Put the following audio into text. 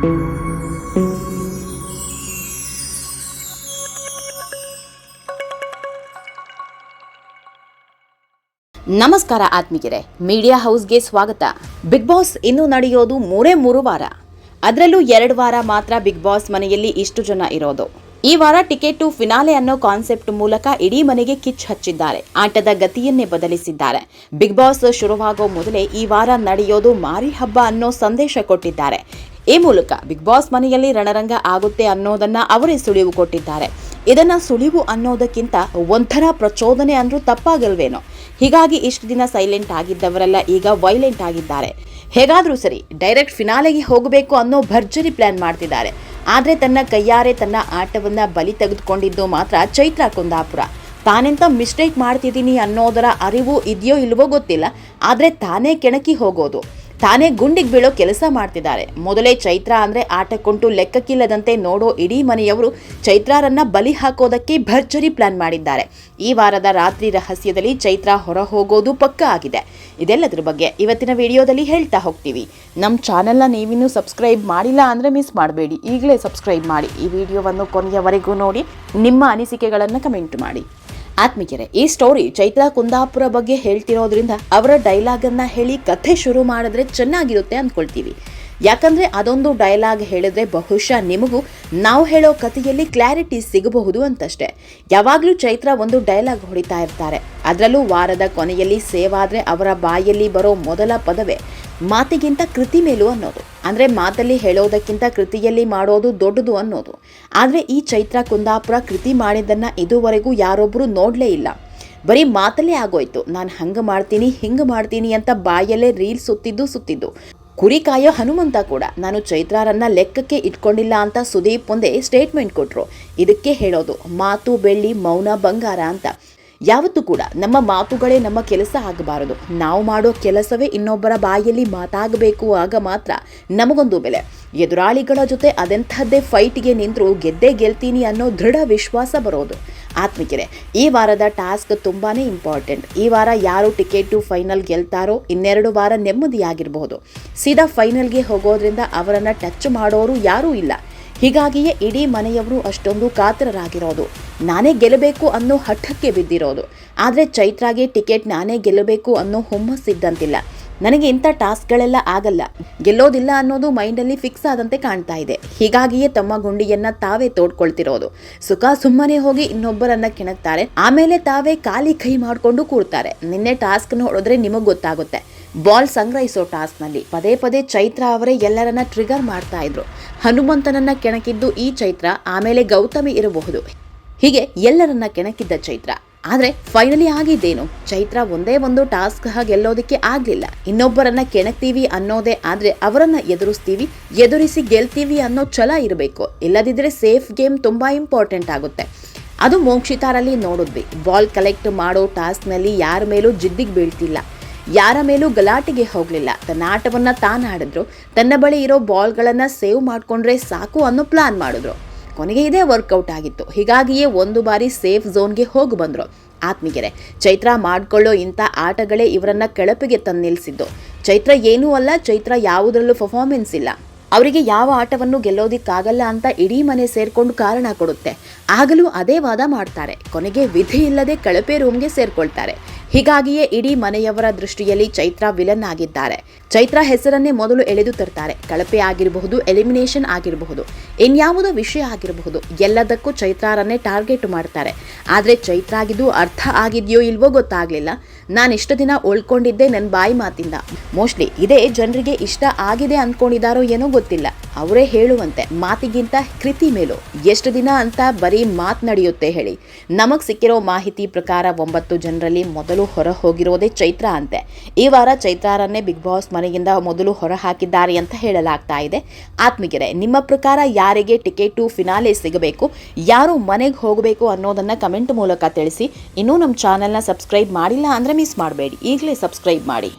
ನಮಸ್ಕಾರ ಆತ್ಮೀಗೆರೆ ಮೀಡಿಯಾ ಹೌಸ್ಗೆ ಸ್ವಾಗತ. Big boss ಇನ್ನು ನಡೆಯೋದು ಮೂರೇ ಮೂರು ವಾರ. ಅದರಲ್ಲೂ ಎರಡು ವಾರ ಮಾತ್ರ ಬಿಗ್ ಬಾಸ್ ಮನೆಯಲ್ಲಿ ಇಷ್ಟು ಜನ ಇರೋದು. ಈ ವಾರ ಟಿಕೆಟ್ ಟು ಫಿನಾಲೆ ಅನ್ನೋ ಕಾನ್ಸೆಪ್ಟ್ ಮೂಲಕ ಇಡೀ ಮನೆಗೆ ಕಿಚ್ ಹಚ್ಚಿದ್ದಾರೆ. ಆಟದ ಗತಿಯನ್ನೇ ಬದಲಿಸಿದ್ದಾರೆ. ಬಿಗ್ ಬಾಸ್ ಶುರುವಾಗೋ ಮೊದಲೇ ಈ ವಾರ ನಡೆಯೋದು ಮಾರಿ ಹಬ್ಬ ಅನ್ನೋ ಸಂದೇಶ ಕೊಟ್ಟಿದ್ದಾರೆ. ಈ ಮೂಲಕ ಬಿಗ್ ಬಾಸ್ ಮನೆಯಲ್ಲಿ ರಣರಂಗ ಆಗುತ್ತೆ ಅನ್ನೋದನ್ನ ಅವರೇ ಸುಳಿವು ಕೊಟ್ಟಿದ್ದಾರೆ. ಇದನ್ನ ಸುಳಿವು ಅನ್ನೋದಕ್ಕಿಂತ ಒಂಥರ ಪ್ರಚೋದನೆ ಅಂದ್ರೂ ತಪ್ಪಾಗಲ್ವೇನೋ. ಹೀಗಾಗಿ ಇಷ್ಟು ದಿನ ಸೈಲೆಂಟ್ ಆಗಿದ್ದವರೆಲ್ಲ ಈಗ ವೈಲೆಂಟ್ ಆಗಿದ್ದಾರೆ. ಹೇಗಾದರೂ ಸರಿ ಡೈರೆಕ್ಟ್ ಫಿನಾಲೆಗೆ ಹೋಗಬೇಕು ಅನ್ನೋ ಭರ್ಜರಿ ಪ್ಲಾನ್ ಮಾಡ್ತಿದ್ದಾರೆ. ಆದರೆ ತನ್ನ ಕೈಯಾರೆ ತನ್ನ ಆಟವನ್ನ ಬಲಿ ತೆಗೆದುಕೊಂಡಿದ್ದು ಮಾತ್ರ ಚೈತ್ರ ಕುಂದಾಪುರ. ತಾನೆಂತ ಮಿಸ್ಟೇಕ್ ಮಾಡ್ತಿದ್ದೀನಿ ಅನ್ನೋದರ ಅರಿವು ಇದೆಯೋ ಇಲ್ವೋ ಗೊತ್ತಿಲ್ಲ, ಆದರೆ ತಾನೇ ಕೆಣಕಿ ಹೋಗೋದು. ತಾನೇ ಗುಂಡಿಗೆ ಬೀಳೋ ಕೆಲಸ ಮಾಡ್ತಿದ್ದಾರೆ. ಮೊದಲೇ ಚೈತ್ರ ಅಂದರೆ ಆಟಕ್ಕೊಂಟು ಲೆಕ್ಕಕ್ಕಿಲ್ಲದಂತೆ ನೋಡೋ ಇಡೀ ಮನೆಯವರು ಚೈತ್ರಾರನ್ನ ಬಲಿ ಹಾಕೋದಕ್ಕೆ ಭರ್ಜರಿ ಪ್ಲಾನ್ ಮಾಡಿದ್ದಾರೆ. ಈ ವಾರದ ರಾತ್ರಿ ರಹಸ್ಯದಲ್ಲಿ ಚೈತ್ರ ಹೊರ ಹೋಗೋದು ಪಕ್ಕ ಆಗಿದೆ. ಇದೆಲ್ಲದರ ಬಗ್ಗೆ ಇವತ್ತಿನ ವಿಡಿಯೋದಲ್ಲಿ ಹೇಳ್ತಾ ಹೋಗ್ತೀವಿ. ನಮ್ಮ ಚಾನೆಲ್ನ ನೀವಿನ್ನೂ ಸಬ್ಸ್ಕ್ರೈಬ್ ಮಾಡಿಲ್ಲ ಅಂದರೆ ಮಿಸ್ ಮಾಡಬೇಡಿ. ಈಗಲೇ ಸಬ್ಸ್ಕ್ರೈಬ್ ಮಾಡಿ ಈ ವಿಡಿಯೋವನ್ನು ಕೊನೆಯವರೆಗೂ ನೋಡಿ. ನಿಮ್ಮ ಅನಿಸಿಕೆಗಳನ್ನು ಕಮೆಂಟ್ ಮಾಡಿ. ಆತ್ಮಿಕರೆ ಈ ಸ್ಟೋರಿ ಚೈತ್ರಾ ಕುಂದಾಪುರ ಬಗ್ಗೆ ಹೇಳ್ತಿರೋದ್ರಿಂದ ಅವರ ಡೈಲಾಗ್ ಅನ್ನ ಹೇಳಿ ಕಥೆ ಶುರು ಮಾಡಿದ್ರೆ ಚೆನ್ನಾಗಿರುತ್ತೆ ಅಂದ್ಕೊಳ್ತೀವಿ. ಯಾಕಂದ್ರೆ ಅದೊಂದು ಡೈಲಾಗ್ ಹೇಳಿದ್ರೆ ಬಹುಶಃ ನಿಮಗೂ ನಾವು ಹೇಳೋ ಕಥೆಯಲ್ಲಿ ಕ್ಲಾರಿಟಿ ಸಿಗಬಹುದು ಅಂತಷ್ಟೇ. ಯಾವಾಗಲೂ ಚೈತ್ರ ಒಂದು ಡೈಲಾಗ್ ಹೊಡಿತಾ ಇರ್ತಾರೆ. ಅದರಲ್ಲೂ ವಾರದ ಕೊನೆಯಲ್ಲಿ ಸೇವಾದ್ರೆ ಅವರ ಬಾಯಲ್ಲಿ ಬರೋ ಮೊದಲ ಪದವೇ, ಮಾತಿಗಿಂತ ಕೃತಿ ಮೇಲು ಅನ್ನೋದು. ಅಂದರೆ ಮಾತಲ್ಲಿ ಹೇಳೋದಕ್ಕಿಂತ ಕೃತಿಯಲ್ಲಿ ಮಾಡೋದು ದೊಡ್ಡದು ಅನ್ನೋದು. ಆದರೆ ಈ ಚೈತ್ರ ಕುಂದಾಪುರ ಕೃತಿ ಮಾಡಿದ್ದನ್ನು ಇದುವರೆಗೂ ಯಾರೊಬ್ಬರು ನೋಡಲೇ ಇಲ್ಲ. ಬರೀ ಮಾತಲ್ಲೇ ಆಗೋಯ್ತು. ನಾನು ಹಂಗೆ ಮಾಡ್ತೀನಿ, ಹಿಂಗೆ ಮಾಡ್ತೀನಿ ಅಂತ ಬಾಯಲ್ಲೇ ರೀಲ್ ಸುತ್ತಿದ್ದು ಸುತ್ತಿದ್ದು. ಕುರಿ ಕಾಯೋ ಹನುಮಂತ ಕೂಡ. ನಾನು ಚೈತ್ರಾರನ್ನ ಲೆಕ್ಕಕ್ಕೆ ಇಟ್ಕೊಂಡಿಲ್ಲ ಅಂತ ಸುದೀಪ್ ಮುಂದೆ ಸ್ಟೇಟ್ಮೆಂಟ್ ಕೊಟ್ಟರು ಇದಕ್ಕೆ ಹೇಳೋದು, ಮಾತು ಬೆಳ್ಳಿ ಮೌನ ಬಂಗಾರ ಅಂತ. ಯಾವತ್ತೂ ಕೂಡ ನಮ್ಮ ಮಾತುಗಳೇ ನಮ್ಮ ಕೆಲಸ ಆಗಬಾರದು. ನಾವು ಮಾಡೋ ಕೆಲಸವೇ ಇನ್ನೊಬ್ಬರ ಬಾಯಲ್ಲಿ ಮಾತಾಗಬೇಕು ಆಗ ಮಾತ್ರ ನಮಗೊಂದು ಬೆಲೆ. ಎದುರಾಳಿಗಳ ಜೊತೆ ಅದೆಂಥದ್ದೇ ಫೈಟ್ಗೆ ನಿಂತರೂ ಗೆದ್ದೇ ಗೆಲ್ತೀನಿ ಅನ್ನೋ ದೃಢ ವಿಶ್ವಾಸ ಬರೋದು. ಆತ್ಮಿಕರೆ, ಈ ವಾರದ ಟಾಸ್ಕ್ ತುಂಬಾ ಇಂಪಾರ್ಟೆಂಟ್ ಈ ವಾರ ಯಾರು ಟಿಕೆಟು ಫೈನಲ್ ಗೆಲ್ತಾರೋ ಇನ್ನೆರಡು ವಾರ ನೆಮ್ಮದಿಯಾಗಿರಬಹುದು. ಸೀದಾ ಫೈನಲ್ಗೆ ಹೋಗೋದ್ರಿಂದ ಅವರನ್ನು ಟಚ್ ಮಾಡೋರು ಯಾರೂ ಇಲ್ಲ. ಹೀಗಾಗಿಯೇ ಇಡೀ ಮನೆಯವರು ಅಷ್ಟೊಂದು ಕಾತರರಾಗಿರೋದು. ನಾನೇ ಗೆಲ್ಲಬೇಕು ಅನ್ನೋ ಹಠಕ್ಕೆ ಬಿದ್ದಿರೋದು. ಆದರೆ ಚೈತ್ರಾಗೆ ಟಿಕೆಟ್ ನಾನೇ ಗೆಲ್ಲಬೇಕು ಅನ್ನೋ ಹುಮ್ಮಸ್ಸಿದ್ದಂತಿಲ್ಲ. ನನಗೆ ಇಂಥ ಟಾಸ್ಕ್ಗಳೆಲ್ಲ ಆಗಲ್ಲ. ಗೆಲ್ಲೋದಿಲ್ಲ ಅನ್ನೋದು ಮೈಂಡಲ್ಲಿ ಫಿಕ್ಸ್ ಆದಂತೆ ಕಾಣ್ತಾ ಇದೆ. ಹೀಗಾಗಿಯೇ ತಮ್ಮ ಗುಂಡಿಯನ್ನ ತಾವೇ ತೋಡ್ಕೊಳ್ತಿರೋದು. ಸುಖ ಸುಮ್ಮನೆ ಹೋಗಿ ಇನ್ನೊಬ್ಬರನ್ನ ಕೆಣಕ್ತಾರೆ. ಆಮೇಲೆ ತಾವೇ ಖಾಲಿ ಕೈ ಮಾಡಿಕೊಂಡು ಕೂರ್ತಾರೆ. ನಿನ್ನೆ ಟಾಸ್ಕ್ ನೋಡಿದ್ರೆ ನಿಮಗೆ ಗೊತ್ತಾಗುತ್ತೆ. ಬಾಲ್ ಸಂಗ್ರಹಿಸೋ ಟಾಸ್ಕ್ನಲ್ಲಿ ಪದೇ ಪದೇ ಚೈತ್ರ ಅವರೇ ಎಲ್ಲರನ್ನ ಟ್ರಿಗರ್ ಮಾಡ್ತಾ ಇದ್ರು. ಹನುಮಂತನನ್ನ ಕೆಣಕಿದ್ದು ಈ ಚೈತ್ರ, ಆಮೇಲೆ ಗೌತಮಿ ಇರಬಹುದು. ಹೀಗೆ ಎಲ್ಲರನ್ನ ಕೆಣಕಿದ್ದ ಚೈತ್ರ ಆದರೆ ಫೈನಲಿ ಆಗಿದ್ದೇನು. ಚೈತ್ರ ಒಂದೇ ಒಂದು ಟಾಸ್ಕ್ ಗೆಲ್ಲೋದಕ್ಕೆ ಆಗಲಿಲ್ಲ. ಇನ್ನೊಬ್ಬರನ್ನ ಕೆಣಕ್ತೀವಿ ಅನ್ನೋದೇ ಆದರೆ ಅವರನ್ನ ಎದುರಿಸ್ತೀವಿ, ಎದುರಿಸಿ ಗೆಲ್ತೀವಿ ಅನ್ನೋ ಛಲ ಇರಬೇಕು. ಇಲ್ಲದಿದ್ದರೆ ಸೇಫ್ ಗೇಮ್ ತುಂಬ ಇಂಪಾರ್ಟೆಂಟ್ ಆಗುತ್ತೆ. ಅದು ಮೋಕ್ಷಿತಾರಲ್ಲಿ ನೋಡಿದ್ವಿ. ಬಾಲ್ ಕಲೆಕ್ಟ್ ಮಾಡೋ ಟಾಸ್ಕ್ನಲ್ಲಿ ಯಾರ ಮೇಲೂ ಜಿದ್ದಿಗೆ ಬೀಳ್ತಿಲ್ಲ. ಯಾರ ಮೇಲೂ ಗಲಾಟೆಗೆ ಹೋಗಲಿಲ್ಲ. ತನ್ನ ಆಟವನ್ನು ತಾನು ಆಡಿದ್ರು ತನ್ನ ಬಳಿ ಇರೋ ಬಾಲ್ಗಳನ್ನು ಸೇವ್ ಮಾಡಿಕೊಂಡ್ರೆ ಸಾಕು ಅನ್ನೋ ಪ್ಲಾನ್ ಮಾಡಿದ್ರು. ಕೊನೆಗೆ ಇದೇ ವರ್ಕೌಟ್ ಆಗಿತ್ತು. ಹೀಗಾಗಿಯೇ ಒಂದು ಬಾರಿ ಸೇಫ್ ಝೋನ್ಗೆ ಹೋಗಿ ಬಂದರು. ಆತ್ಮಿಗೆರೆ, ಚೈತ್ರ ಮಾಡ್ಕೊಳ್ಳೋ ಇಂಥ ಆಟಗಳೇ ಇವರನ್ನ ಕೆಳಪಿಗೆ ತಂದು ನಿಲ್ಲಿಸಿದ್ದು ಚೈತ್ರ ಏನೂ ಅಲ್ಲ, ಚೈತ್ರ ಯಾವುದರಲ್ಲೂ ಪರ್ಫಾರ್ಮೆನ್ಸ್ ಇಲ್ಲ. ಅವರಿಗೆ ಯಾವ ಆಟವನ್ನು ಗೆಲ್ಲೋದಿಕ್ಕಾಗಲ್ಲ ಅಂತ ಇಡೀ ಮನೆ ಸೇರ್ಕೊಂಡು ಕಾರಣ ಕೊಡುತ್ತೆ. ಆಗಲೂ ಅದೇ ವಾದ ಮಾಡ್ತಾರೆ. ಕೊನೆಗೆ ವಿಧಿ ಇಲ್ಲದೆ ಕಳಪೆ ರೂಮ್ಗೆ ಸೇರ್ಕೊಳ್ತಾರೆ. ಹೀಗಾಗಿಯೇ ಇಡೀ ಮನೆಯವರ ದೃಷ್ಟಿಯಲ್ಲಿ ಚೈತ್ರ ವಿಲನ್ ಆಗಿದ್ದಾರೆ. ಚೈತ್ರ ಹೆಸರನ್ನೇ ಮೊದಲು ಎಳೆದು ತರ್ತಾರೆ. ಕಳಪೆ ಆಗಿರಬಹುದು ಎಲಿಮಿನೇಷನ್ ಆಗಿರಬಹುದು, ಇನ್ಯಾವುದೋ ವಿಷಯ ಆಗಿರಬಹುದು, ಎಲ್ಲದಕ್ಕೂ ಚೈತ್ರಾರನ್ನೇ ಟಾರ್ಗೆಟ್ ಮಾಡ್ತಾರೆ. ಆದರೆ ಚೈತ್ರ ಆಗಿದ್ದು ಅರ್ಥ ಆಗಿದೆಯೋ ಇಲ್ವೋ ಗೊತ್ತಾಗ್ಲಿಲ್ಲ. ನಾನು ಇಷ್ಟು ದಿನ ಉಳ್ಕೊಂಡಿದ್ದೆ ನನ್ನ ಬಾಯಿ ಮಾತಿಂದ. ಮೋಸ್ಟ್ಲಿ ಇದೇ ಜನರಿಗೆ ಇಷ್ಟ ಆಗಿದೆ ಅಂದ್ಕೊಂಡಿದ್ದಾರೋ ಏನೋ ಗೊತ್ತಿಲ್ಲ. ಅವರೇ ಹೇಳುವಂತೆ ಮಾತಿಗಿಂತ ಕೃತಿ ಮೇಲೋ. ಎಷ್ಟು ದಿನ ಅಂತ ಬರೀ ಮಾತು ನಡೆಯುತ್ತೆ ಹೇಳಿ. ನಮಗೆ ಸಿಕ್ಕಿರೋ ಮಾಹಿತಿ ಪ್ರಕಾರ ಒಂಬತ್ತು ಜನರಲ್ಲಿ ಮೊದಲು ಹೊರ ಹೋಗಿರೋದೇ ಚೈತ್ರ ಅಂತೆ. ಈ ವಾರ ಚೈತ್ರಾರನ್ನೇ ಬಿಗ್ ಬಾಸ್ ಮನೆಯಿಂದ ಮೊದಲು ಹೊರ ಹಾಕಿದ್ದಾರೆ ಅಂತ ಹೇಳಲಾಗ್ತಾ ಇದೆ. ಆತ್ಮಿಗೆರೆ ನಿಮ್ಮ ಪ್ರಕಾರ ಯಾರಿಗೆ ಟಿಕೆಟು ಫಿನಾಲೆ ಸಿಗಬೇಕು? ಯಾರು ಮನೆಗೆ ಹೋಗಬೇಕು ಅನ್ನೋದನ್ನ ಕಮೆಂಟ್ ಮೂಲಕ ತಿಳಿಸಿ. ಇನ್ನೂ ನಮ್ಮ ಚಾನೆಲ್ನ ಸಬ್ಸ್ಕ್ರೈಬ್ ಮಾಡಿಲ್ಲ ಅಂದರೆ ಮಿಸ್ ಮಾಡಬೇಡಿ. ಈಗಲೇ ಸಬ್ಸ್ಕ್ರೈಬ್ ಮಾಡಿ.